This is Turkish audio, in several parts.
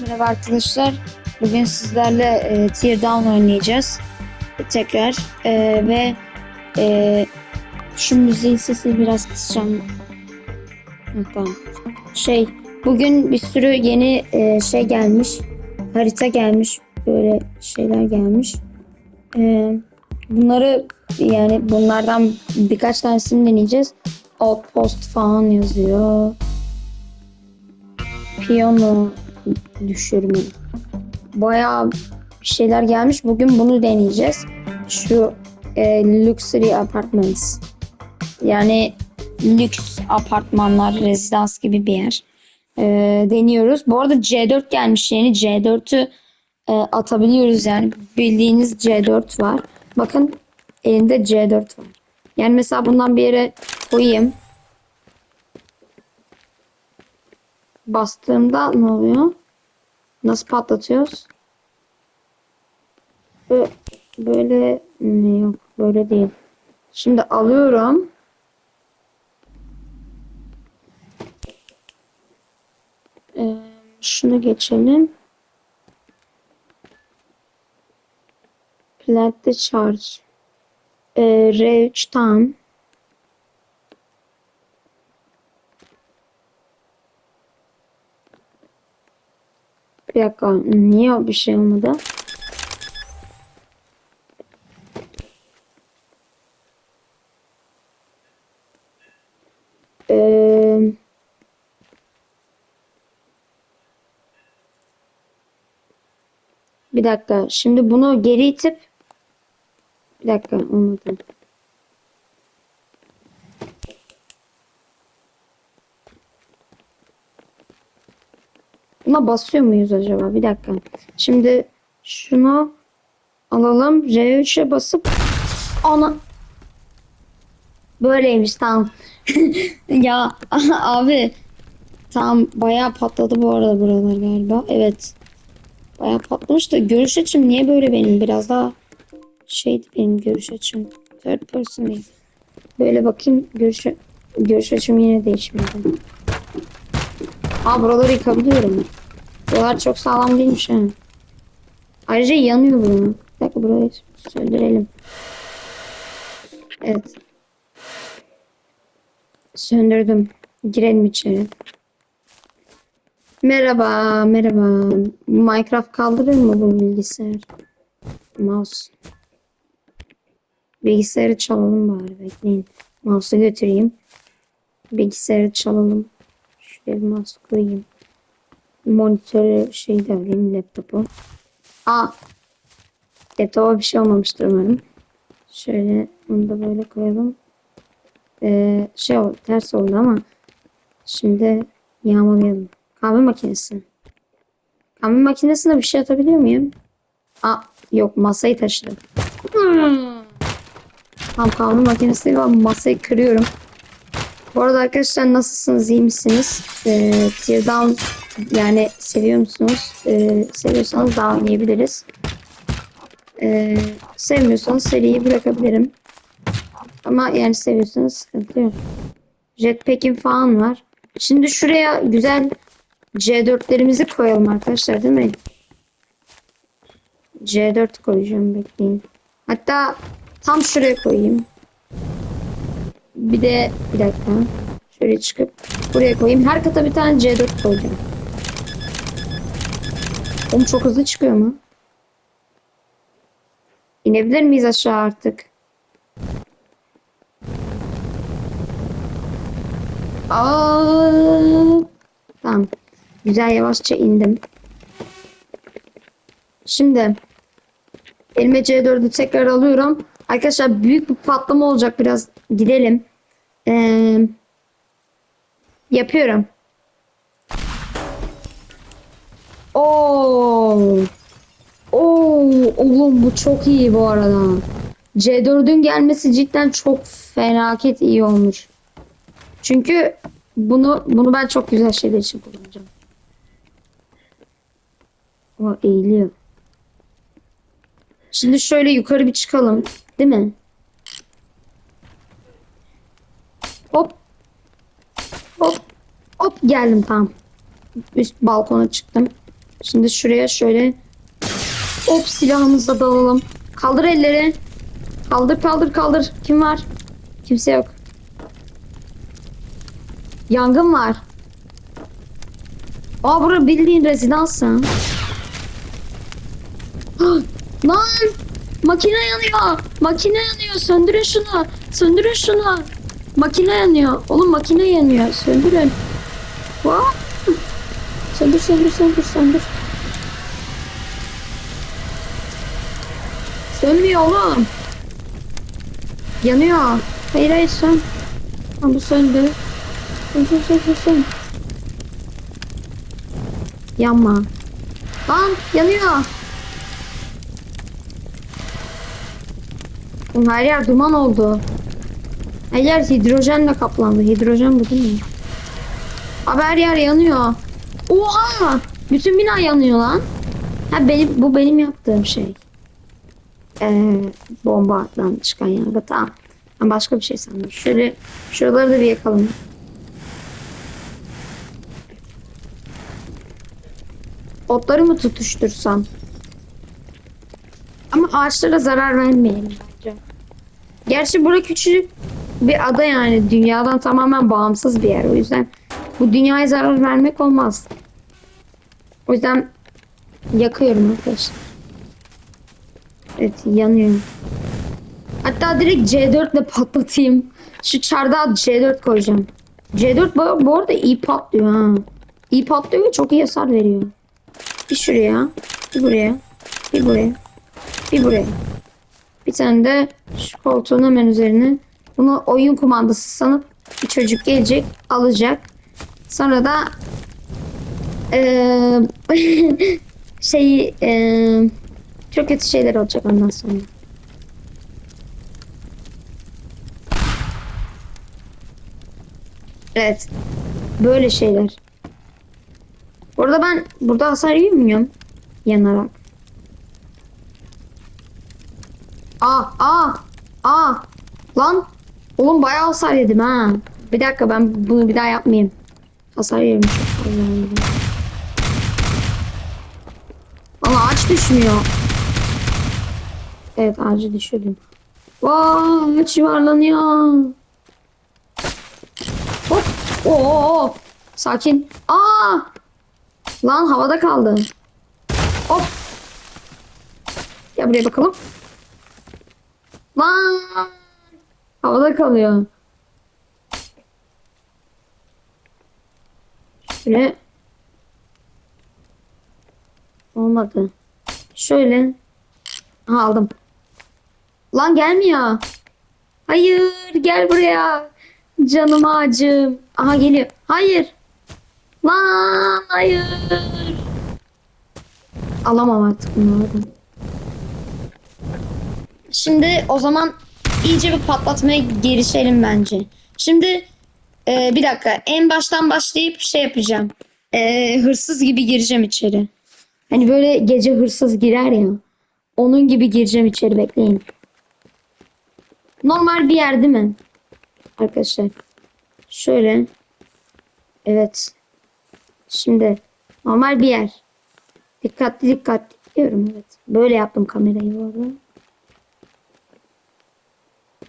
Merhaba arkadaşlar. Bugün sizlerle e, Tear Down oynayacağız. Tekrar. E, ve e, şu müziğin sesini biraz kısacağım. Hı, tamam. Şey, bugün bir sürü yeni e, şey gelmiş. Harita gelmiş. Böyle şeyler gelmiş. E, bunları yani bunlardan birkaç tanesini deneyeceğiz. Outpost falan yazıyor. Piyano düşürme. Bayağı bir şeyler gelmiş. Bugün bunu deneyeceğiz. Şu e, Luxury Apartments. Yani lüks apartmanlar, rezidans gibi bir yer. E, deniyoruz. Bu arada C4 gelmiş yeni. C4'ü e, atabiliyoruz yani. Bildiğiniz C4 var. Bakın elinde C4 var. Yani mesela bundan bir yere koyayım. Bastığımda ne oluyor? Nasıl patlatıyoruz? Böyle, böyle yok böyle değil. Şimdi alıyorum. Ee, şunu geçelim. Plate charge. Ee, R3 tam. Bir dakika. Niye bir şey olmadı? Ee, bir dakika. Şimdi bunu geri itip bir dakika olmadı. Buna basıyor muyuz acaba? Bir dakika. Şimdi şunu alalım. R3'e basıp ona Böyleymiş tamam. ya abi tamam bayağı patladı bu arada buralar galiba. Evet. Bayağı patlamış da görüş açım niye böyle benim? Biraz daha şeydi benim görüş açım. Third person değil. Böyle bakayım görüş, görüş açım yine değişmedi. Aa buraları yıkabiliyorum. Buralar çok sağlam değilmiş ha. Ayrıca yanıyor bunu. Bir dakika burayı söndürelim. Evet. Söndürdüm. Girelim içeri. Merhaba, merhaba. Minecraft kaldırır mı bu bilgisayar? Mouse. Bilgisayarı çalalım bari bekleyin. Mouse'u götüreyim. Bilgisayarı çalalım. Şuraya bir mouse koyayım. Monitörü şey de alayım laptopu. Aa. Laptopa bir şey olmamıştır umarım. Şöyle onu da böyle koyalım. Ee, şey oldu, ters oldu ama şimdi yağmalayalım. Kahve makinesi. Kahve makinesine bir şey atabiliyor muyum? Aa, yok masayı taşıdım. Hmm. Tam kahve makinesi ama masayı kırıyorum. Bu arada arkadaşlar nasılsınız? iyi misiniz? Ee, Tear Down yani seviyor musunuz? Ee, seviyorsanız daha oynayabiliriz. Ee, sevmiyorsanız seriyi bırakabilirim. Ama yani seviyorsanız sıkıntı yok. Jetpack'im falan var. Şimdi şuraya güzel C4'lerimizi koyalım arkadaşlar değil mi? C4 koyacağım bekleyin. Hatta tam şuraya koyayım. Bir de bir dakika. Şöyle çıkıp buraya koyayım. Her kata bir tane C4 koyacağım. Oğlum çok hızlı çıkıyor mu? İnebilir miyiz aşağı artık? Aa, tamam. Güzel yavaşça indim. Şimdi elime C4'ü tekrar alıyorum. Arkadaşlar büyük bir patlama olacak biraz. Gidelim. Ee, yapıyorum. Oo. Oo, oğlum bu çok iyi bu arada. C4'ün gelmesi cidden çok felaket iyi olmuş. Çünkü bunu bunu ben çok güzel şeyler için kullanacağım. O eğiliyor. Şimdi şöyle yukarı bir çıkalım. Değil mi? Hop. Hop. Hop geldim tamam. Üst balkona çıktım. Şimdi şuraya şöyle hop silahımızla dalalım. Kaldır elleri. Kaldır kaldır kaldır. Kim var? Kimse yok. Yangın var. Aa bura bildiğin rezidans ha. Lan! Makine yanıyor. Makine yanıyor. Söndürün şunu. Söndürün şunu. Makine yanıyor. Oğlum makine yanıyor. Söndürün. Vaa! Söndür söndür söndür söndür. Sönmüyor oğlum. Yanıyor. Hayır hayır sön. Ha, bu söndü. Sön sön sön sön sön. Yanma. Lan yanıyor. Oğlum Her yer duman oldu. Her yer hidrojenle kaplandı. Hidrojen bu değil mi? Abi her yer yanıyor. Oha! Bütün bina yanıyor lan. Ha benim bu benim yaptığım şey. Ee, bombadan çıkan yangın. Tamam. Ben başka bir şey sandım. Şöyle şuraları da bir yakalım. Otları mı tutuştursam? Ama ağaçlara zarar vermeyelim bence. Gerçi bura küçük bir ada yani. Dünyadan tamamen bağımsız bir yer. O yüzden bu dünyaya zarar vermek olmaz. O yüzden yakıyorum arkadaşlar. Evet yanıyor. Hatta direkt C4 ile patlatayım. Şu çardağa C4 koyacağım. C4 bu, bu arada iyi patlıyor ha. İyi patlıyor ve çok iyi hasar veriyor. Bir şuraya, bir buraya, bir buraya, bir buraya. Bir tane de şu koltuğun hemen üzerine. Bunu oyun kumandası sanıp bir çocuk gelecek, alacak. Sonra da eee şeyi eee çok kötü şeyler olacak ondan sonra. Evet. Böyle şeyler. Burada ben burada hasar yiyor muyum? Yanarak. Aa, aa, aa. Lan. Oğlum bayağı hasar yedim ha. Bir dakika ben bunu bir daha yapmayayım. Hasar fazla. Valla ağaç düşmüyor. Evet ağacı düşürdüm. Vay ağaç yuvarlanıyor. Hop. Oo. Sakin. Aa. Lan havada kaldı. Hop. Gel buraya bakalım. Lan. Havada kalıyor. Şöyle. Olmadı. Şöyle. Aha, aldım. Lan gelmiyor. Hayır gel buraya. Canım ağacım. Aha geliyor. Hayır. Lan hayır. Alamam artık bunlardan. Şimdi o zaman iyice bir patlatmaya girişelim bence. Şimdi e, bir dakika en baştan başlayıp şey yapacağım. E, hırsız gibi gireceğim içeri. Hani böyle gece hırsız girer ya. Onun gibi gireceğim içeri bekleyin. Normal bir yer değil mi? Arkadaşlar. Şöyle. Evet. Şimdi normal bir yer. Dikkatli dikkatli diyorum evet. Böyle yaptım kamerayı bu arada.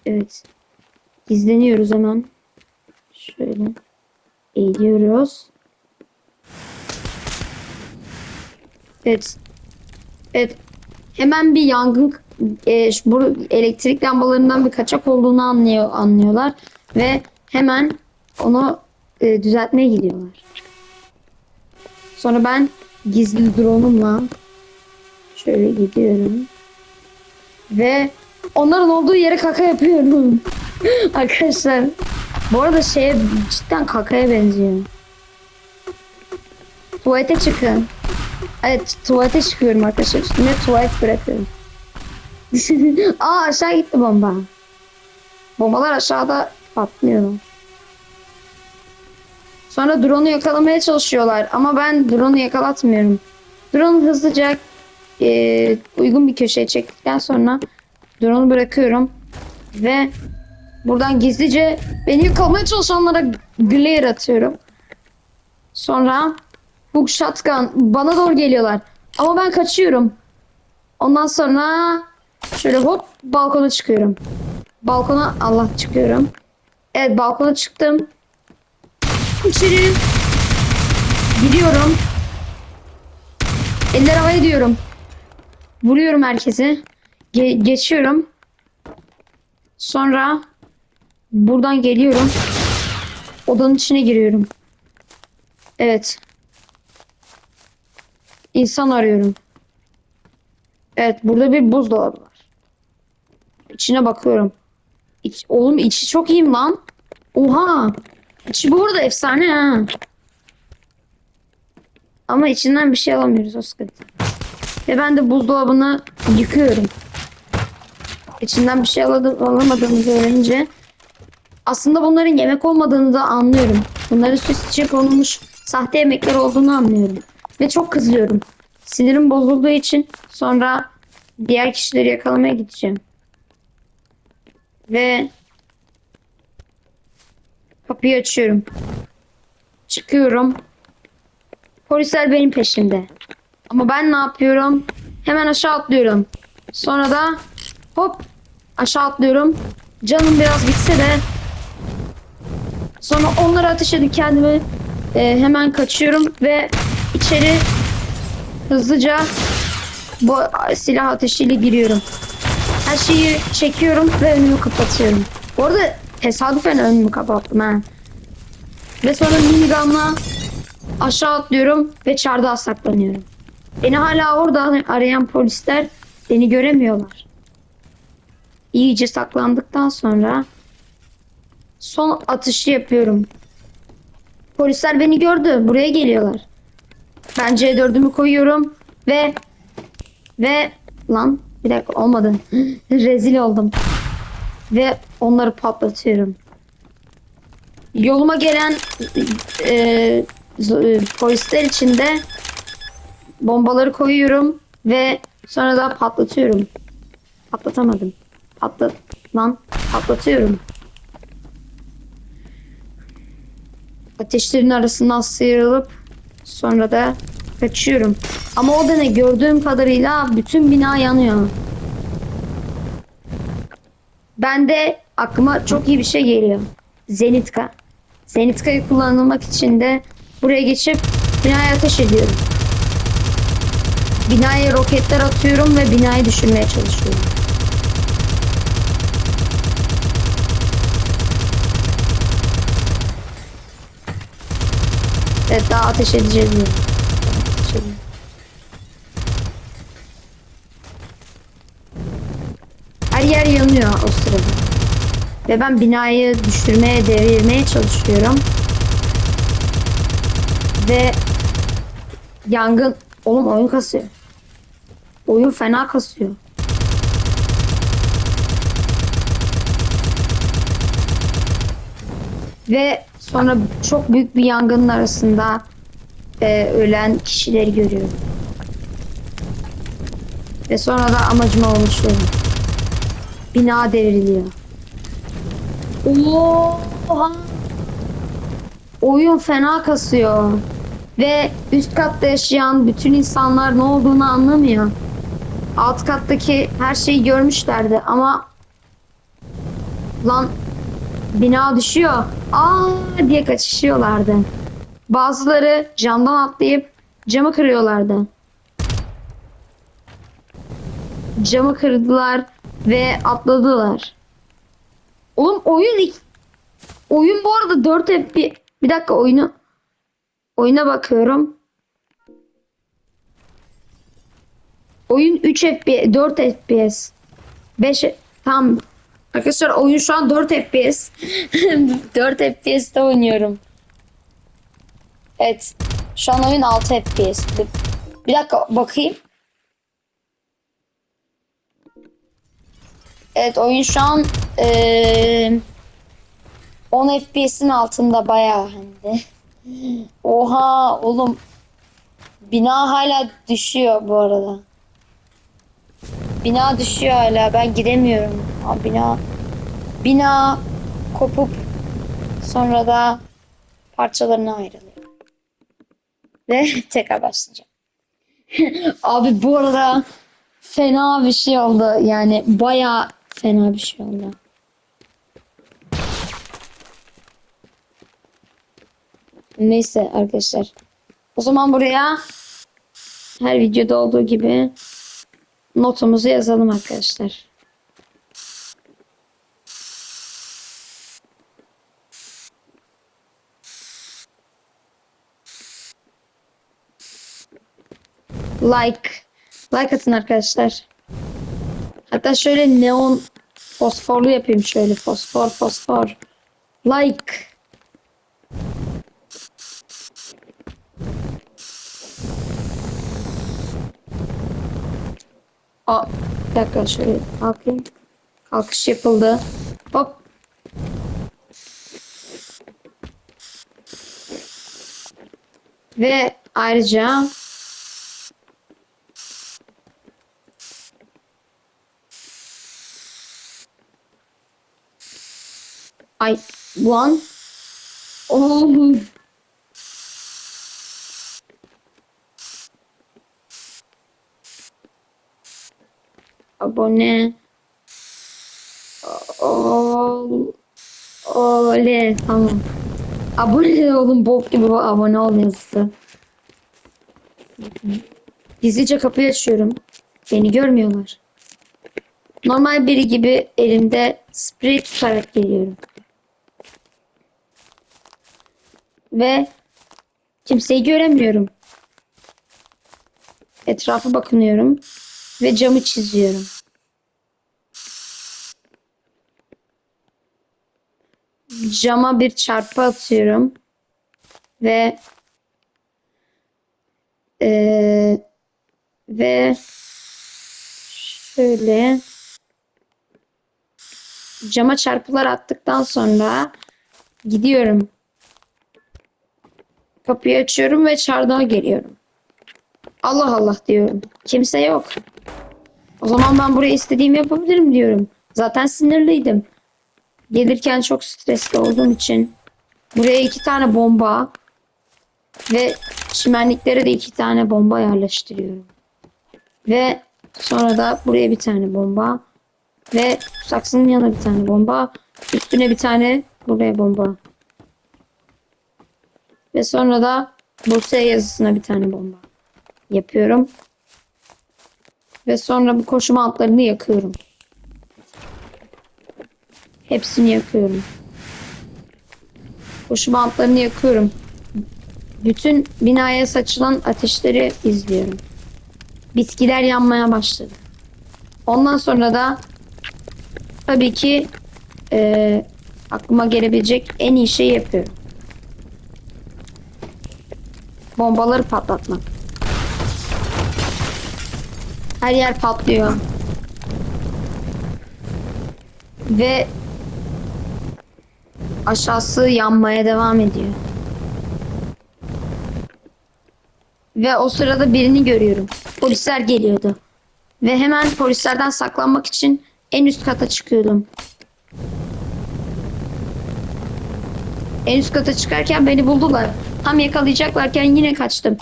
Evet. Gizleniyoruz hemen. Şöyle. Eğiliyoruz. Evet. Evet. Hemen bir yangın e, bu elektrik lambalarından bir kaçak olduğunu anlıyor anlıyorlar ve hemen onu e, düzeltmeye gidiyorlar. Sonra ben gizli drone'umla şöyle gidiyorum ve onların olduğu yere kaka yapıyorum. Arkadaşlar bu arada şeye cidden kakaya benziyor. Tuvalete çıkın. Evet tuvalete çıkıyorum arkadaşlar. Üstüne tuvalet bırakıyorum. Aa aşağı gitti bomba. Bombalar aşağıda patlıyor. Sonra drone'u yakalamaya çalışıyorlar ama ben drone'u yakalatmıyorum. Drone'u hızlıca e, uygun bir köşeye çektikten sonra drone'u bırakıyorum ve buradan gizlice beni yakalamaya çalışanlara glare atıyorum. Sonra Bu shotgun bana doğru geliyorlar. Ama ben kaçıyorum. Ondan sonra şöyle hop balkona çıkıyorum. Balkona Allah çıkıyorum. Evet balkona çıktım. İçeri giriyorum. Eller havaya diyorum. Vuruyorum herkese. Ge- geçiyorum. Sonra buradan geliyorum. Odanın içine giriyorum. Evet. İnsan arıyorum. Evet burada bir buzdolabı var. İçine bakıyorum. İç, oğlum içi çok iyiyim lan. Oha. İçi bu arada efsane ha. Ama içinden bir şey alamıyoruz o sıkıntı. Ve ben de buzdolabını yıkıyorum. İçinden bir şey aladım, alamadığımızı öğrenince aslında bunların yemek olmadığını da anlıyorum. Bunların süs için konulmuş sahte yemekler olduğunu anlıyorum. Ve çok kızıyorum. Sinirim bozulduğu için sonra diğer kişileri yakalamaya gideceğim. Ve kapıyı açıyorum. Çıkıyorum. Polisler benim peşimde. Ama ben ne yapıyorum? Hemen aşağı atlıyorum. Sonra da hop aşağı atlıyorum. Canım biraz bitse de sonra onlara ateş edip kendimi e, hemen kaçıyorum ve içeri hızlıca bu silah ateşiyle giriyorum. Her şeyi çekiyorum ve önümü kapatıyorum. Bu arada tesadüfen önümü kapattım ha. Ve sonra minigunla aşağı atlıyorum ve çardağa saklanıyorum. Beni hala orada arayan polisler beni göremiyorlar. İyice saklandıktan sonra son atışı yapıyorum. Polisler beni gördü. Buraya geliyorlar. Ben C4'ümü koyuyorum ve ve lan bir dakika olmadı. Rezil oldum. Ve onları patlatıyorum. Yoluma gelen e, e, polisler içinde bombaları koyuyorum ve sonra da patlatıyorum. Patlatamadım. Patlat lan patlatıyorum. Ateşlerin arasından sıyrılıp sonra da kaçıyorum. Ama o da ne gördüğüm kadarıyla bütün bina yanıyor. Ben de aklıma çok iyi bir şey geliyor. Zenitka. Zenitka'yı kullanılmak için de buraya geçip binaya ateş ediyorum. Binaya roketler atıyorum ve binayı düşürmeye çalışıyorum. Evet daha ateş edeceğiz ediyorum. Her yer yanıyor o sırada. Ve ben binayı düşürmeye, devirmeye çalışıyorum. Ve yangın... Oğlum oyun kasıyor. Oyun fena kasıyor. Ve sonra çok büyük bir yangının arasında e, ölen kişileri görüyorum. Ve sonra da amacıma ulaşıyorum. Bina devriliyor. Oha! Oyun fena kasıyor. Ve üst katta yaşayan bütün insanlar ne olduğunu anlamıyor. Alt kattaki her şeyi görmüşlerdi ama lan bina düşüyor. Aa diye kaçışıyorlardı. Bazıları camdan atlayıp camı kırıyorlardı. Camı kırdılar ve atladılar. Oğlum oyun ilk- oyun bu arada 4 FPS. Bir dakika oyunu oyuna bakıyorum. Oyun 3 FPS, 4 FPS. 5 tam Arkadaşlar oyun şu an 4 FPS. 4 FPS'te oynuyorum. Evet. Şu an oyun 6 FPS. Bir, dakika bakayım. Evet oyun şu an eee 10 FPS'in altında bayağı hem. Oha oğlum. Bina hala düşüyor bu arada. Bina düşüyor hala. Ben giremiyorum. Aa, bina bina kopup sonra da parçalarına ayrılıyor. Ve tekrar başlayacağım. Abi bu arada fena bir şey oldu. Yani baya fena bir şey oldu. Neyse arkadaşlar. O zaman buraya her videoda olduğu gibi notumuzu yazalım arkadaşlar. Like. Like atın arkadaşlar. Hatta şöyle neon fosforlu yapayım şöyle fosfor fosfor. Like. Aa, bir dakika şöyle kalkayım. Kalkış yapıldı. Hop. Ve ayrıca Ay lan. Oh. Abone ol. Oley tamam. Abone olun bok gibi abone ol yazısı. Gizlice kapıyı açıyorum. Beni görmüyorlar. Normal biri gibi elimde sprey tutarak geliyorum. Ve kimseyi göremiyorum. Etrafa bakınıyorum ve camı çiziyorum. Cama bir çarpı atıyorum ve eee, ve şöyle cama çarpılar attıktan sonra gidiyorum. Kapıyı açıyorum ve çardağa geliyorum. Allah Allah diyorum. Kimse yok. O zaman ben buraya istediğimi yapabilirim diyorum. Zaten sinirliydim. Gelirken çok stresli olduğum için buraya iki tane bomba ve çimenliklere de iki tane bomba yerleştiriyorum. Ve sonra da buraya bir tane bomba ve saksının yanına bir tane bomba, üstüne bir tane buraya bomba. Ve sonra da Bursa yazısına bir tane bomba yapıyorum. Ve sonra bu koşu altlarını yakıyorum. Hepsini yakıyorum. Koşu altlarını yakıyorum. Bütün binaya saçılan ateşleri izliyorum. Bitkiler yanmaya başladı. Ondan sonra da tabii ki eee, aklıma gelebilecek en iyi şeyi yapıyorum. Bombaları patlatmak. Her yer patlıyor. Ve aşağısı yanmaya devam ediyor. Ve o sırada birini görüyorum. Polisler geliyordu. Ve hemen polislerden saklanmak için en üst kata çıkıyordum. En üst kata çıkarken beni buldular. Tam yakalayacaklarken yine kaçtım.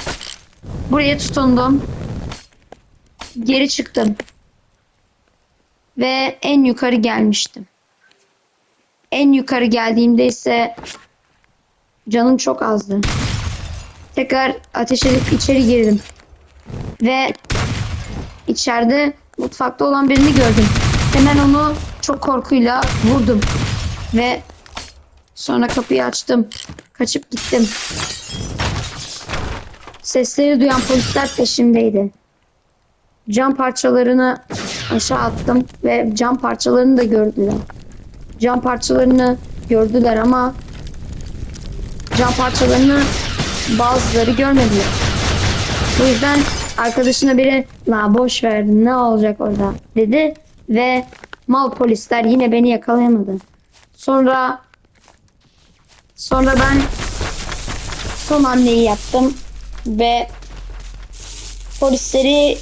Buraya tutundum. Geri çıktım. Ve en yukarı gelmiştim. En yukarı geldiğimde ise canım çok azdı. Tekrar ateş edip içeri girdim. Ve içeride mutfakta olan birini gördüm. Hemen onu çok korkuyla vurdum. Ve sonra kapıyı açtım. Kaçıp gittim. Sesleri duyan polisler peşimdeydi. Cam parçalarını aşağı attım ve cam parçalarını da gördüler. Cam parçalarını gördüler ama cam parçalarını bazıları görmediler. Bu yüzden arkadaşına biri la boş verdin ne olacak orada dedi ve mal polisler yine beni yakalayamadı. Sonra sonra ben son hamleyi yaptım ve polisleri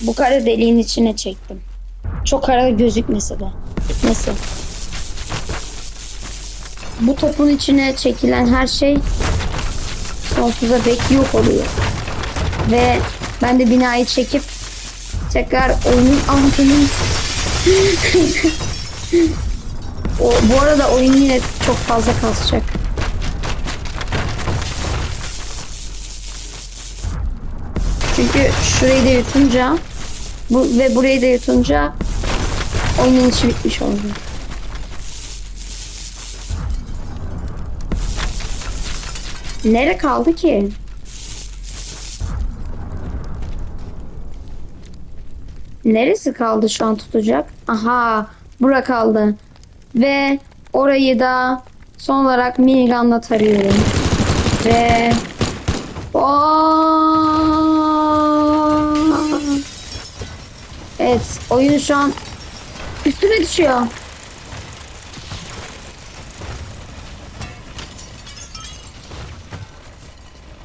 bu kara deliğin içine çektim. Çok kara gözükmese de. Neyse. Bu topun içine çekilen her şey sonsuza dek yok oluyor. Ve ben de binayı çekip tekrar oyunun amacının o, bu arada oyun yine çok fazla kasacak. Çünkü şurayı da yutunca bu ve burayı da yutunca oyunun içi bitmiş oldu. Nere kaldı ki? Neresi kaldı şu an tutacak? Aha, bura kaldı. Ve orayı da son olarak minigunla tarıyorum. Ve Aa! Evet, oyun şu an üstüne düşüyor.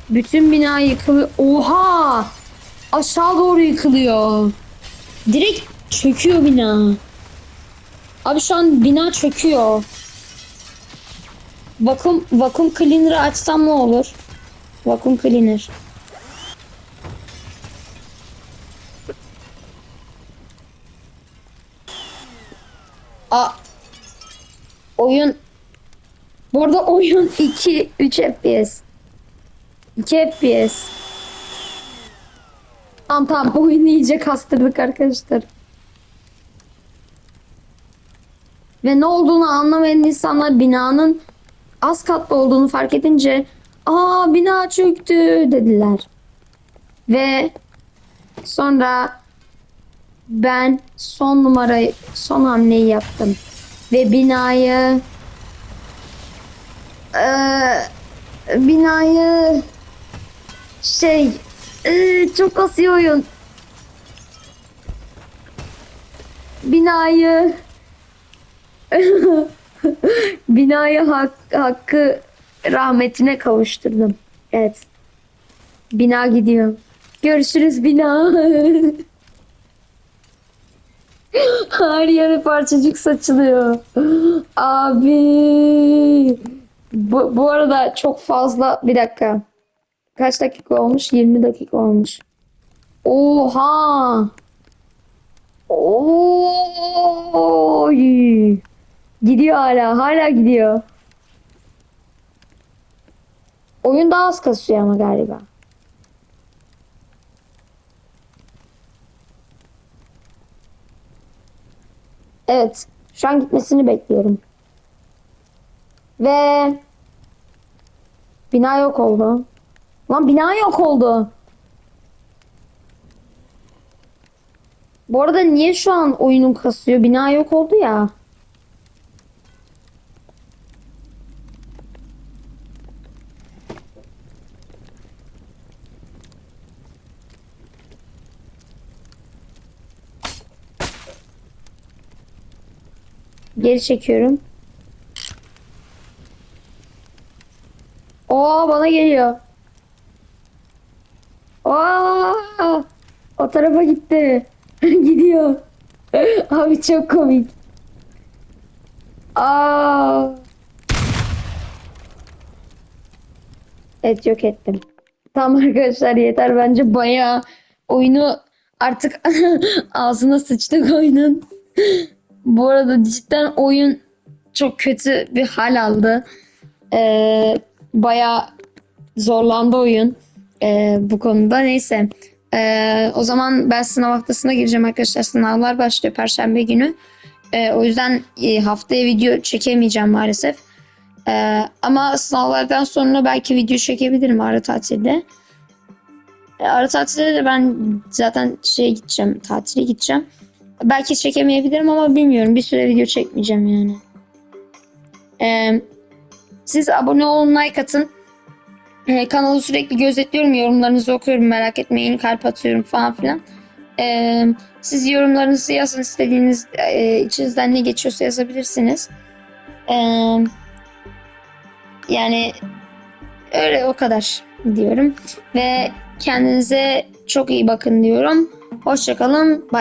Bütün bina yıkılıyor. Oha! Aşağı doğru yıkılıyor. Direkt çöküyor bina. Abi şu an bina çöküyor. Vakum vakum cleaner'ı açsam ne olur? Vakum cleaner. Oyun Bu arada oyun 2 3 FPS. 2 FPS. Tamam tamam oyunu iyice kastırdık arkadaşlar. Ve ne olduğunu anlamayan insanlar binanın az katlı olduğunu fark edince aa bina çöktü dediler. Ve sonra ben son numarayı son hamleyi yaptım. Ve binayı eee, binayı şey eee, çok kasıyor oyun. Binayı binayı hak, hakkı rahmetine kavuşturdum. Evet. Bina gidiyor. Görüşürüz bina. Her yere parçacık saçılıyor. Abi. Bu, bu arada çok fazla bir dakika. Kaç dakika olmuş? 20 dakika olmuş. Oha. Oy. Gidiyor hala. Hala gidiyor. Oyun daha az kasıyor ama galiba. Evet. Şu an gitmesini bekliyorum. Ve bina yok oldu. Lan bina yok oldu. Bu arada niye şu an oyunun kasıyor? Bina yok oldu ya. Geri çekiyorum. Oo bana geliyor. Oo, o tarafa gitti. Gidiyor. Abi çok komik. Aa. Evet yok ettim. Tamam arkadaşlar yeter bence bayağı oyunu artık ağzına sıçtık oyunun. Bu arada cidden oyun çok kötü bir hal aldı. Ee, bayağı zorlandı oyun ee, bu konuda. Neyse. Ee, o zaman ben sınav haftasına gireceğim arkadaşlar. Sınavlar başlıyor Perşembe günü. Ee, o yüzden e, haftaya video çekemeyeceğim maalesef. Ee, ama sınavlardan sonra belki video çekebilirim ara tatilde. Ee, ara tatilde de ben zaten şeye gideceğim, tatile gideceğim. Belki çekemeyebilirim ama bilmiyorum. Bir süre video çekmeyeceğim yani. Ee, siz abone olun, like atın. Ee, kanalı sürekli gözetliyorum. Yorumlarınızı okuyorum. Merak etmeyin. Kalp atıyorum falan filan. Ee, siz yorumlarınızı yazın. istediğiniz e, içinizden ne geçiyorsa yazabilirsiniz. Ee, yani öyle o kadar diyorum. Ve kendinize çok iyi bakın diyorum. Hoşçakalın. Bay.